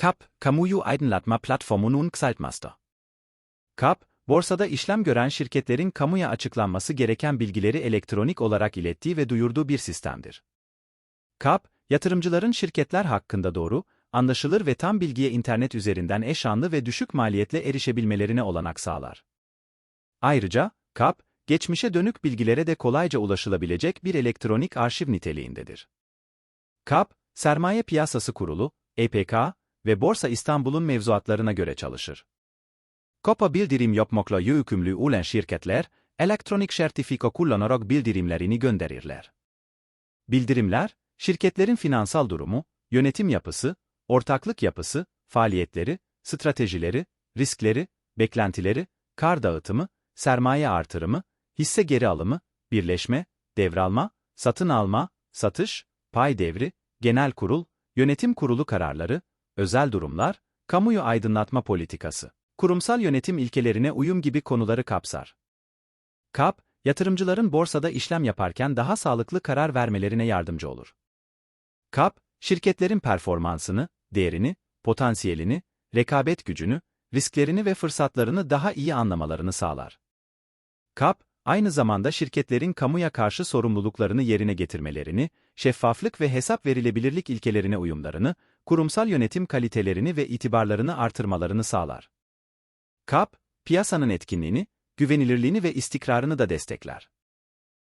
KAP, Kamuyu Aydınlatma Platformu'nun kısaltması. KAP, borsada işlem gören şirketlerin kamuya açıklanması gereken bilgileri elektronik olarak ilettiği ve duyurduğu bir sistemdir. KAP, yatırımcıların şirketler hakkında doğru, anlaşılır ve tam bilgiye internet üzerinden eşanlı ve düşük maliyetle erişebilmelerine olanak sağlar. Ayrıca, KAP, geçmişe dönük bilgilere de kolayca ulaşılabilecek bir elektronik arşiv niteliğindedir. KAP, Sermaye Piyasası Kurulu, EPK ve Borsa İstanbul'un mevzuatlarına göre çalışır. KAP'a bildirim yapmakla yükümlü olan şirketler, elektronik sertifika kullanarak bildirimlerini gönderirler. Bildirimler, şirketlerin finansal durumu, yönetim yapısı, ortaklık yapısı, faaliyetleri, stratejileri, riskleri, beklentileri, kar dağıtımı, sermaye artırımı, hisse geri alımı, birleşme, devralma, satın alma, satış, pay devri, genel kurul, yönetim kurulu kararları, özel durumlar, kamuyu aydınlatma politikası, kurumsal yönetim ilkelerine uyum gibi konuları kapsar. KAP, yatırımcıların borsada işlem yaparken daha sağlıklı karar vermelerine yardımcı olur. KAP, şirketlerin performansını, değerini, potansiyelini, rekabet gücünü, risklerini ve fırsatlarını daha iyi anlamalarını sağlar. KAP, aynı zamanda şirketlerin kamuya karşı sorumluluklarını yerine getirmelerini, şeffaflık ve hesap verilebilirlik ilkelerine uyumlarını, kurumsal yönetim kalitelerini ve itibarlarını artırmalarını sağlar. KAP, piyasanın etkinliğini, güvenilirliğini ve istikrarını da destekler.